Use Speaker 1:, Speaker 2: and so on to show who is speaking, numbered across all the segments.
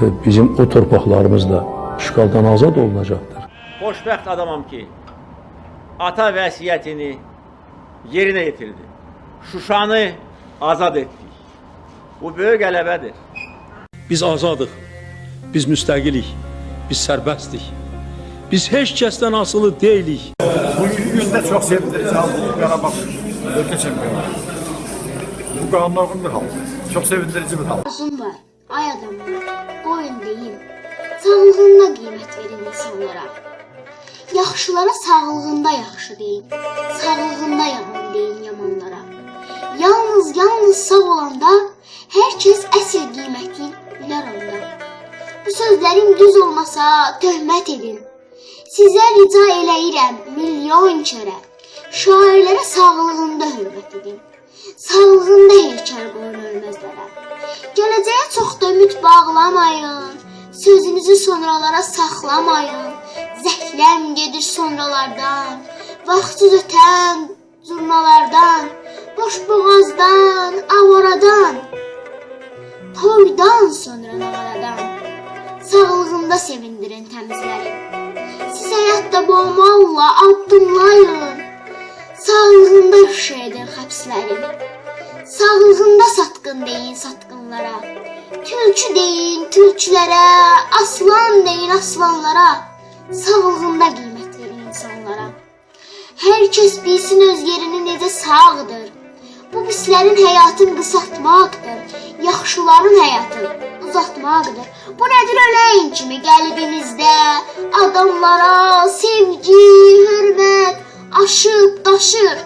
Speaker 1: bizim o torpaqlarımız da işğaldan azad olunacaqdır.
Speaker 2: Xoşbəxt adamam ki, ata vəsiyyətini yerinə yetirdi. Şuşanı azad etdik. Bu böyük qələbədir.
Speaker 3: Biz azadıq. Biz müstəqilik. Biz sərbəstdik. Biz heç kəsdən asılı deyilik.
Speaker 4: Bugünkü gündə çox sevindirici haldır Qarabağ ölkə çempionu. Bu qanuna uyğun bir hal. Çox sevindirici bir hal.
Speaker 5: Uzun var. Ay adamlar. Qoyun deyim. Sağlığına qiymət verin insanlara. Yaxşılara sağlığında yaxşı deyin. Sağlığında yaman deyin yamanlara. Yalnız yalnız sağ olanda hər kəs əsl qiyməti bilər onda. Bu sözlərim düz olmasa töhmət edin. Sizə rica eləyirəm milyon kərə. Şairlərə sağlığında hörmət edin. Sağlığında heykəl qoyun ölməzlərə. Gələcəyə çox ümid bağlamayın. Sözünüzü sonralara saxlamayın. Zəhləm gedir sonralardan. Vaxtsız ötən zurnalardan, boş boğazdan, avoradan, toydan sonra nağaradan. Sağlığında sevindirin təmizlərin. Siz həyatda boğmalla addımlayın. Sağlığında ifşa edin. Sağlığında satqın deyin satqınlara. Tülkü deyin tülkülərə, aslan deyin aslanlara. Sağlığında qiymət verin insanlara. Hər kəs bilsin öz yerini necə sağdır. Bu pislərin həyatını qısaltmaqdır. Yaxşıların həyatını uzatmaqdır. Bu nədir öləyin kimi qəlbimizdə adamlara sevgi, hörmət aşıb daşır.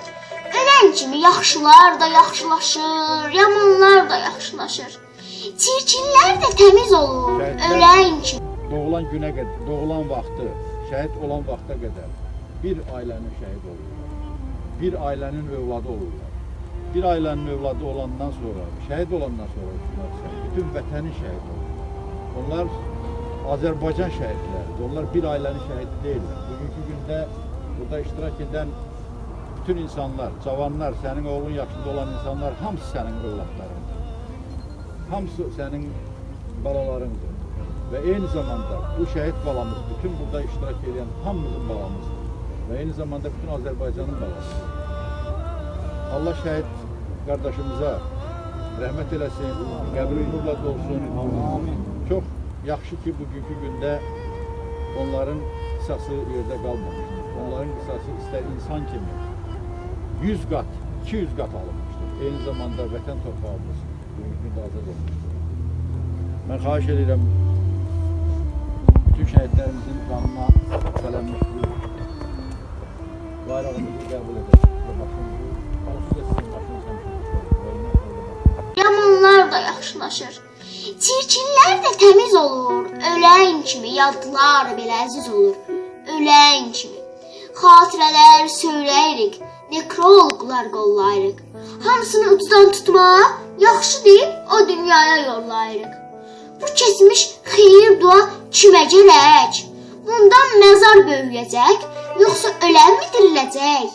Speaker 5: Ölən kimi yaxşılar da yaxşılaşır, yamanlar da yaxşılaşır. Çirkinlər də təmiz olur, ölən kimi.
Speaker 6: doğulan günə qədər, doğulan vaxtı, şəhid olan vaxta qədər bir ailənin şəhid olurlar. Bir ailənin övladı olurlar. Bir ailənin övladı olandan sonra, şəhid olandan sonra bütün vətənin şəhid olurlar. Onlar Azərbaycan şəhidləridir. Onlar bir ailənin şəhidi deyillər. Bugünkü gündə burada iştirak edən bütün insanlar, cavanlar, sənin oğlun yaşında olan insanlar hamısı sənin övladlarındır. Hamısı sənin balalarındır. Və eyni zamanda bu şəhid balamız, bütün burada iştirak edən hamımızın balamızdır. Və eyni zamanda bütün Azərbaycanın balasıdır. Allah şəhid qardaşımıza rəhmət eləsin, qəbri nurla dolsun. Çox yaxşı ki, bugünkü gündə onların qisası yerdə qalmamışdır. Onların qisası istər insan kimi 100 qat, 200 qat alınmışdır. Eyni zamanda vətən torpağımız bugünkü. Mən xahiş edirəm bütün şəhidlərimizin qanına sələnmiş bu bayrağımızı qəbul edək. Həmişə
Speaker 5: Yamanlar da yaxşılaşır. Çirkinlər də təmiz olur. Ölən kimi yadlar belə əziz olur. Ölən kimi. Xatirələr söyləyirik, nekroloqlar qollayırıq. Hamısını ucdan tutmaq yaxşı deyib o dünyaya yollayırıq. Bu keçmiş xeyir dua kimə gərək? Bundan məzar böyüyəcək, yoxsa ölənmi diriləcək?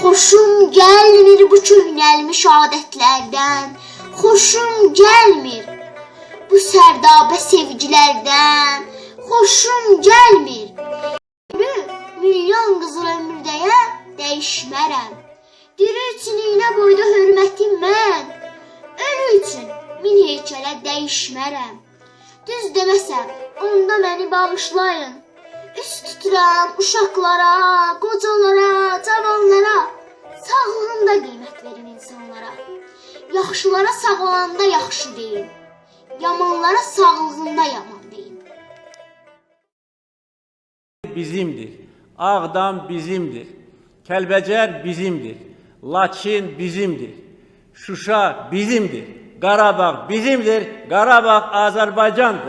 Speaker 5: Xoşum gəlmir bu köhnəlmiş adətlərdən. Xoşum gəlmir bu sərdabə sevgilərdən. Xoşum gəlmir. Ömrü milyon qızıl ömürdəyə dəyişmərəm. Diri üçün iynə boyda hörmətim mən. Ölü üçün min heykələ dəyişmərəm. Düz deməsəm, onda məni bağışlayın. Üst tuturam uşaqlara, qocalara, cavanlara. Sağlığında qiymət verin insanlara. Yaxşılara sağolanda yaxşı deyin. Yamanlara sağlığında yaman deyin.
Speaker 2: Bizimdir. Ağdam bizimdir. Kəlbəcər bizimdir. Laçin bizimdir. Şuşa bizimdir. Qarabağ bizimdir. Qarabağ Azərbaycandır.